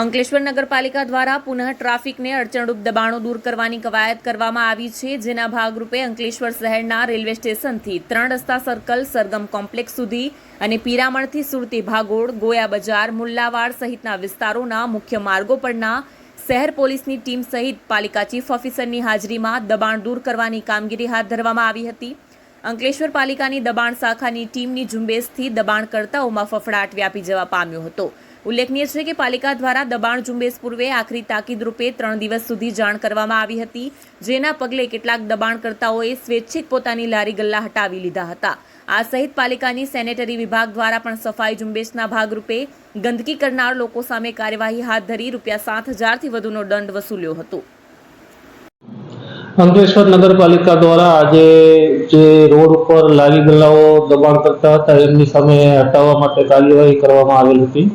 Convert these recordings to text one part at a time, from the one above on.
અંકલેશ્વર નગરપાલિકા દ્વારા પુનઃ ટ્રાફિકને અડચણરૂપ દબાણો દૂર કરવાની કવાયત કરવામાં આવી છે, જેના ભાગરૂપે અંકલેશ્વર શહેરના રેલવે સ્ટેશનથી ત્રણ રસ્તા સર્કલ, સરગમ કોમ્પ્લેક્સ સુધી અને પીરામણથી સુરતી ભાગોળ, ગોયા બજાર, મુલ્લાવાડ સહિતના વિસ્તારોના મુખ્ય માર્ગો પરના શહેર પોલીસની ટીમ સહિત પાલિકા ચીફ ઓફિસરની હાજરીમાં દબાણ દૂર કરવાની કામગીરી હાથ ધરવામાં આવી હતી. અંકલેશ્વર પાલિકાની દબાણ શાખાની ટીમની ઝુંબેશથી દબાણકર્તાઓમાં ફફડાટ વ્યાપી જવા પામ્યો હતો. ઉલ્લેખનીય છે કે પાલિકા દ્વારા દબાણ ઝુંબેશ પૂર્વે આખરી તાકીદ રૂપે ત્રણ દિવસ સુધી જાણ કરવામાં આવી હતી, જેના પગલે કેટલાક દબાણકર્તાઓએ સ્વૈચ્છિક પોતાની લારી ગલ્લા હટાવી લીધા હતા. આ સહિત પાલિકાની સેનેટરી વિભાગ દ્વારા પણ સફાઈ ઝુંબેશના ભાગરૂપે ગંદકી કરનાર લોકો સામે કાર્યવાહી હાથ ધરી રૂપિયા સાત હજારથી વધુનો દંડ વસૂલ્યો હતો. અંકલેશ્વર નગરપાલિકા દ્વારા આજે જે રોડ ઉપર લારી ગલ્લાઓ દબાણ કરતા હતા, એમની સામે હટાવવા માટે કાર્યવાહી કરવામાં આવેલ હતી.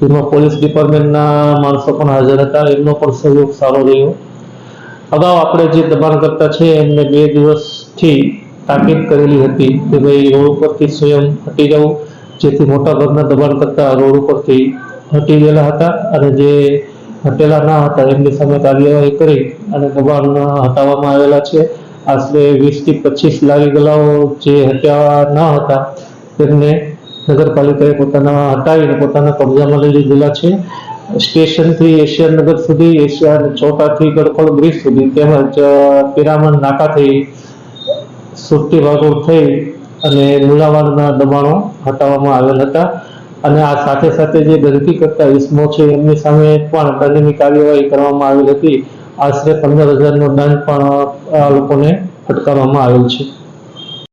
જેમાં પોલીસ ડિપાર્ટમેન્ટના માણસો પણ હાજર હતા, એમનો પણ સહયોગ સારો રહ્યો. અગાઉ આપણે જે દબાણ કરતા છે, એમને બે દિવસથી તાકીદ કરેલી હતી કે ભાઈ રોડ ઉપરથી સ્વયં હટી જવું જેથી મોટાભાગના દબાણ કરતા રોડ ઉપરથી હટી ગયેલા હતા અને જે હટેલા ના હતા. એમની સામે કાર્યવાહી કરી અને દબાણ હટાવવામાં આવેલા છે. આશરે વીસથી પચીસ લારી ગલાઓ જે હત્યા ન હતા, તેમને નગરપાલિકાએ પોતાના હટાવીને પોતાના કબજામાં લઈ લીધેલા છે. સ્ટેશનથી એશિયન નગર સુધી, એશિયા ચોટાથી ગડખોડ બ્રિજ સુધી તેમજ પિરામણ નાકાથી સુરતી વાગોળ થઈ અને મુલાવાડના દબાણો હટાવવામાં આવેલ હતા. અને આ સાથે સાથે જે ગંદકી કરતા ઇસમો છે, એમની સામે પણ દંડની કાર્યવાહી કરવામાં આવેલ હતી. આશરે પંદર હજારનો દંડ પણ આ લોકોને ફટકારવામાં આવેલ છે.